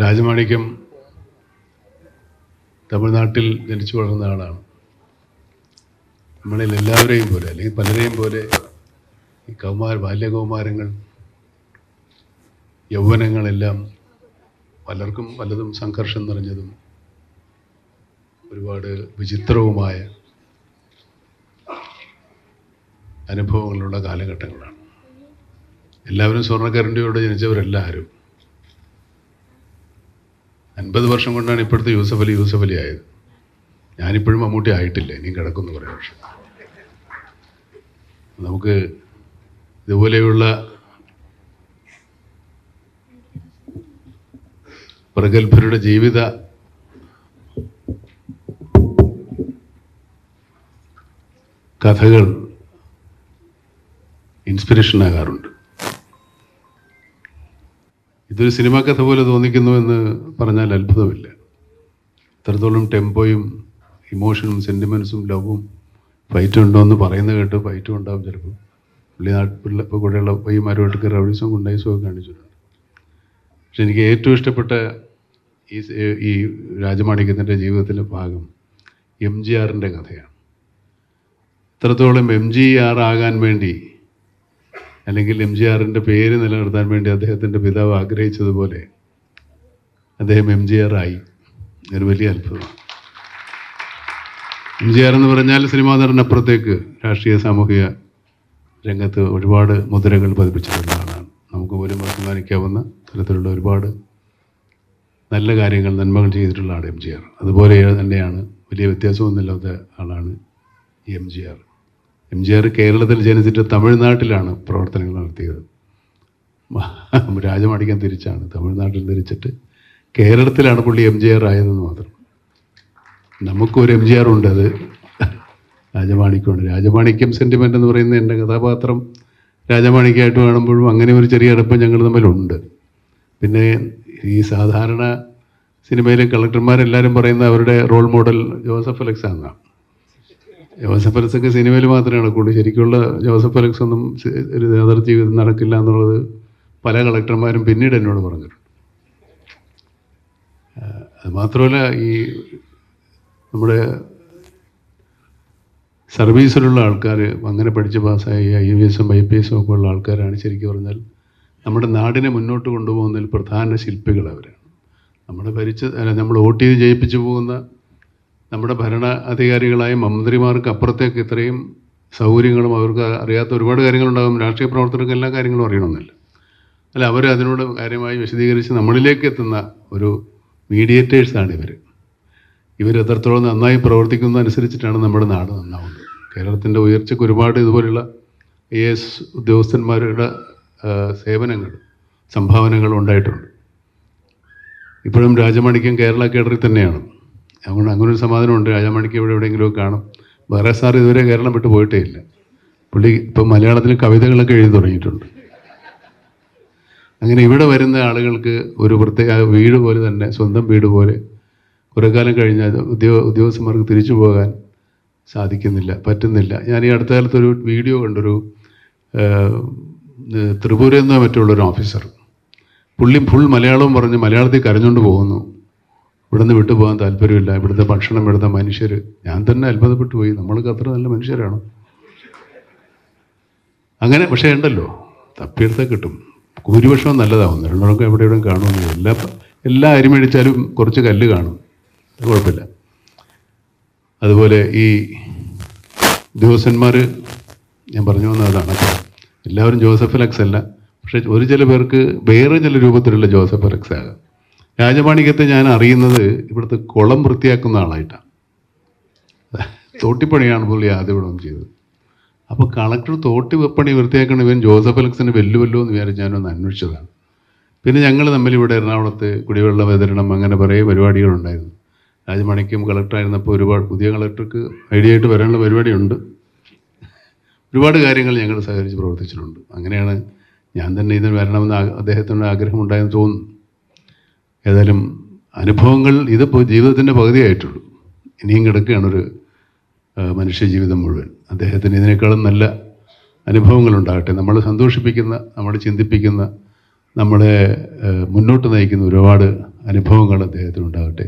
രാജമാണിക്യം തമിഴ്നാട്ടിൽ ജനിച്ചു വളർന്ന ആളാണ്. നമ്മളിൽ എല്ലാവരെയും പോലെ അല്ലെങ്കിൽ പലരെയും പോലെ ഈ കൗമാര ബാല്യകൗമാരങ്ങൾ യൗവനങ്ങളെല്ലാം പലർക്കും പലതും സംഘർഷം നിറഞ്ഞതും ഒരുപാട് വിചിത്രവുമായ അനുഭവങ്ങളുള്ള കാലഘട്ടങ്ങളാണ്. എല്ലാവരും സ്വർണക്കരണ്ടിയോട് ജനിച്ചവരെല്ലാവരും അൻപത് വർഷം കൊണ്ടാണ് ഇപ്പോഴത്തെ യൂസഫ് അലി യൂസഫ് അലി ആയത്. ഞാനിപ്പോഴും മമ്മൂട്ടി ആയിട്ടില്ല ഇനിയും കിടക്കുന്നു കുറേ വർഷം. നമുക്ക് ഇതുപോലെയുള്ള പ്രഗത്ഭരുടെ ജീവിത കഥകൾ ഇൻസ്പിറേഷൻ ആകാറുണ്ട്. ഇതൊരു സിനിമാ കഥ പോലെ തോന്നിക്കുന്നു എന്ന് പറഞ്ഞാൽ അത്ഭുതമില്ല. ഇത്രത്തോളം ടെമ്പോയും ഇമോഷനും സെന്റിമെൻസും ലവും ഫൈറ്റ് ഉണ്ടോ എന്ന് പറയുന്നത് കേട്ട് ഫൈറ്റും ഉണ്ടാവും ചിലപ്പോൾ. പുള്ളി നാട്ടിൽ കൂടെയുള്ള പയ്യന്മാരുമായിട്ടൊക്കെ റൗഡീസും ഗുണ്ടൈസും ഒക്കെ കാണിച്ചിട്ടുണ്ട്. പക്ഷെ എനിക്ക് ഏറ്റവും ഇഷ്ടപ്പെട്ട ഈ ഈ രാജമാണിക്യത്തിന്റെ ജീവിതത്തിലെ ഭാഗം എം ജി ആറിന്റെ കഥയാണ്. ഇത്രത്തോളം എം ജി ആർ ആകാൻ വേണ്ടി അല്ലെങ്കിൽ എം ജി ആറിന്റെ പേര് നിലനിർത്താൻ വേണ്ടി അദ്ദേഹത്തിന്റെ പിതാവ് ആഗ്രഹിച്ചതുപോലെ അദ്ദേഹം എം ജി ആർ ആയി ഒരു വലിയ അത്ഭുതമാണ് എം ജി ആർ എന്ന് പറഞ്ഞാൽ സിനിമാ നടനപ്പുറത്തേക്ക് രാഷ്ട്രീയ സാമൂഹിക രംഗത്ത് ഒരുപാട് മുദ്രകൾ പതിപ്പിച്ചിട്ടുള്ള ആളാണ്. നമുക്ക് പോലും അഭിമാനിക്കാവുന്ന തരത്തിലുള്ള ഒരുപാട് നല്ല കാര്യങ്ങൾ നന്മകൾ ചെയ്തിട്ടുള്ള ആൾ എം ജി ആർ. അതുപോലെ തന്നെയാണ് വലിയ വ്യത്യാസമൊന്നുമില്ലാത്ത ആളാണ് M G R. M G R കേരളത്തിൽ ജനിച്ചിട്ട് തമിഴ്നാട്ടിലാണ് പ്രവർത്തനങ്ങൾ നടത്തിയത്. രാജമടിക്കാൻ തിരിച്ചാണ് തമിഴ്നാട്ടിൽ തിരിച്ചിട്ട് കേരളത്തിലാണ് പുള്ളി എം ജി ആർ ആയതെന്ന് മാത്രം. നമുക്കൊരു എം ജി ആർ ഉണ്ട് അത്. രാജമാണിക്കുണ്ട് രാജമാണിക്യം സെന്റിമെന്റ് എന്ന് പറയുന്ന എന്റെ കഥാപാത്രം രാജമാണിക്കായിട്ട് കാണുമ്പോഴും അങ്ങനെ ഒരു ചെറിയ അടുപ്പം ഞങ്ങൾ തമ്മിലുണ്ട് പിന്നെ ഈ സാധാരണ സിനിമയിലെ കളക്ടർമാരെല്ലാവരും പറയുന്ന അവരുടെ റോൾ മോഡൽ ജോസഫ് അലക്സ് ആണെന്നാണ് ജോസഫ് അലക്സ് ഒക്കെ സിനിമയിൽ മാത്രമേ നടക്കുള്ളൂ ശരിക്കുള്ള ജോസഫ് അലക്സ് ഒന്നും ഒരു നേതൃ ജീവിതം നടക്കില്ല എന്നുള്ളത് പല കളക്ടർമാരും പിന്നീട് എന്നോട് പറഞ്ഞിട്ടുണ്ട്. അതുമാത്രമല്ല അത് മാത്രമല്ല ഈ നമ്മുടെ സർവീസിലുള്ള ആൾക്കാർ അങ്ങനെ പഠിച്ച് പാസ്സായി ഐ എ എസും ഐ പി എസും ഒക്കെ ഉള്ള ആൾക്കാരാണ് ശരിക്കും പറഞ്ഞാൽ. നമ്മുടെ നാടിനെ മുന്നോട്ട് കൊണ്ടുപോകുന്നതിൽ പ്രധാന ശില്പികൾ അവരാണ്. നമ്മൾ ഭരിച്ച് നമ്മൾ വോട്ട് ചെയ്ത് ജയിപ്പിച്ചു പോകുന്ന നമ്മുടെ ഭരണ അധികാരികളായ മന്ത്രിമാർക്ക് അപ്പുറത്തേക്ക് ഇത്രയും സൗകര്യങ്ങളും അവർക്ക് അറിയാത്ത ഒരുപാട് കാര്യങ്ങളുണ്ടാകും. രാഷ്ട്രീയ പ്രവർത്തകർക്ക് എല്ലാ കാര്യങ്ങളും അറിയണമെന്നില്ല. അല്ല അവർ അതിനോട് കാര്യമായി വിശദീകരിച്ച് നമ്മളിലേക്ക് എത്തുന്ന ഒരു മീഡിയേറ്റേഴ്സാണ് ഇവർ ഇവർ എത്രത്തോളം നന്നായി പ്രവർത്തിക്കുന്നതനുസരിച്ചിട്ടാണ് നമ്മുടെ നാട് നന്നാവുന്നത്. കേരളത്തിന്റെ ഉയർച്ചയ്ക്ക് ഒരുപാട് ഇതുപോലുള്ള ഐ എസ് ഉദ്യോഗസ്ഥന്മാരുടെ സേവനങ്ങൾ സംഭാവനകൾ ഉണ്ടായിട്ടുണ്ട്. ഇപ്പോഴും രാജമാണിക്യം കേരള കേഡറിൽ തന്നെയാണ്. അതുകൊണ്ട് അങ്ങനൊരു സമാധാനമുണ്ട്. രാജാമണിക്ക് ഇവിടെ എവിടെയെങ്കിലും കാണും. വേറെ സാർ ഇതുവരെ കേരളം വിട്ട് പോയിട്ടേ ഇല്ല പുള്ളി ഇപ്പം മലയാളത്തിൽ കവിതകളൊക്കെ എഴുതി തുടങ്ങിയിട്ടുണ്ട്. അങ്ങനെ ഇവിടെ വരുന്ന ആളുകൾക്ക് ഒരു പ്രത്യേക വീട് പോലെ തന്നെ സ്വന്തം വീട് പോലെ കുറേ കാലം കഴിഞ്ഞാൽ ഉദ്യോഗ ഉദ്യോഗസ്ഥന്മാർക്ക് തിരിച്ചു പോകാൻ സാധിക്കുന്നില്ല പറ്റുന്നില്ല. ഞാൻ ഈ അടുത്ത കാലത്ത് ഒരു വീഡിയോ കണ്ടൊരു ത്രിപുരയിൽ നിന്നോ മറ്റുള്ളൊരു ഓഫീസർ. പുള്ളി ഫുൾ മലയാളവും പറഞ്ഞ് മലയാളത്തിൽ കരഞ്ഞുകൊണ്ട് പോകുന്നു. ഇവിടുന്ന് വിട്ടു പോകാൻ താല്പര്യമില്ല. ഇവിടുത്തെ ഭക്ഷണം ഇവിടുത്തെ മനുഷ്യർ ഞാൻ തന്നെ അത്ഭുതപ്പെട്ടു പോയി. നമ്മൾക്ക് അത്ര നല്ല മനുഷ്യരാണ്? അങ്ങനെ പക്ഷേ ഉണ്ടല്ലോ. തപ്പിയെടുത്താൽ കിട്ടും. ഭൂരിപക്ഷവും നല്ലതാവും രണ്ടൊക്കെ എവിടെ എവിടെയും കാണുമെന്ന്. എല്ലാ എല്ലാ അരിമഴിച്ചാലും കുറച്ച് കല്ല് കാണും. കുഴപ്പമില്ല. അതുപോലെ ഈ ദിവസന്മാർ ഞാൻ പറഞ്ഞു വന്നത് അതാണ് എല്ലാവരും ജോസഫ് അലക്സ് അല്ല. പക്ഷെ ഒരു ചില പേർക്ക് വേറെ ചില രൂപത്തിലുള്ള ജോസഫ് അലക്സ് ആകാം. രാജമാണിക്യത്തെ ഞാൻ അറിയുന്നത് ഇവിടുത്തെ കുളം വൃത്തിയാക്കുന്ന ആളായിട്ടാണ് തോട്ടിപ്പണിയാണ് പുള്ളി ആദ്യം ഇവിടെ ചെയ്തത്. അപ്പോൾ കളക്ടർ തോട്ടി വെപ്പണി വൃത്തിയാക്കണ ഇവൻ ജോസഫ് അലക്സിന് വെല്ലുവല്ലോ എന്ന് വിചാരിച്ച് ഞാനൊന്ന് അന്വേഷിച്ചതാണ്. പിന്നെ ഞങ്ങൾ തമ്മിൽ ഇവിടെ എറണാകുളത്ത് കുടിവെള്ള വിതരണം അങ്ങനെ കുറേ പരിപാടികളുണ്ടായിരുന്നു. രാജമാണിക്യം കളക്ടറായിരുന്നപ്പോൾ ഒരുപാട് പുതിയ കളക്ടർക്ക് ഐഡിയ ആയിട്ട് വരാനുള്ള പരിപാടിയുണ്ട്. ഒരുപാട് കാര്യങ്ങൾ ഞങ്ങൾ സഹകരിച്ച് പ്രവർത്തിച്ചിട്ടുണ്ട്. അങ്ങനെയാണ് ഞാൻ തന്നെ ഇതിന് വരണമെന്ന് അദ്ദേഹത്തിന്റെ ആഗ്രഹമുണ്ടായെന്ന് തോന്നുന്നു. ഏതായാലും അനുഭവങ്ങൾ ഇതിപ്പോൾ ജീവിതത്തിന്റെ പകുതിയായിട്ടുള്ളൂ. ഇനിയും കിടക്കുകയാണ് ഒരു മനുഷ്യ ജീവിതം മുഴുവൻ. അദ്ദേഹത്തിന് ഇതിനേക്കാളും നല്ല അനുഭവങ്ങൾ ഉണ്ടാകട്ടെ നമ്മളെ സന്തോഷിപ്പിക്കുന്ന നമ്മളെ ചിന്തിപ്പിക്കുന്ന നമ്മളെ മുന്നോട്ട് നയിക്കുന്ന ഒരുപാട് അനുഭവങ്ങൾ അദ്ദേഹത്തിന് ഉണ്ടാകട്ടെ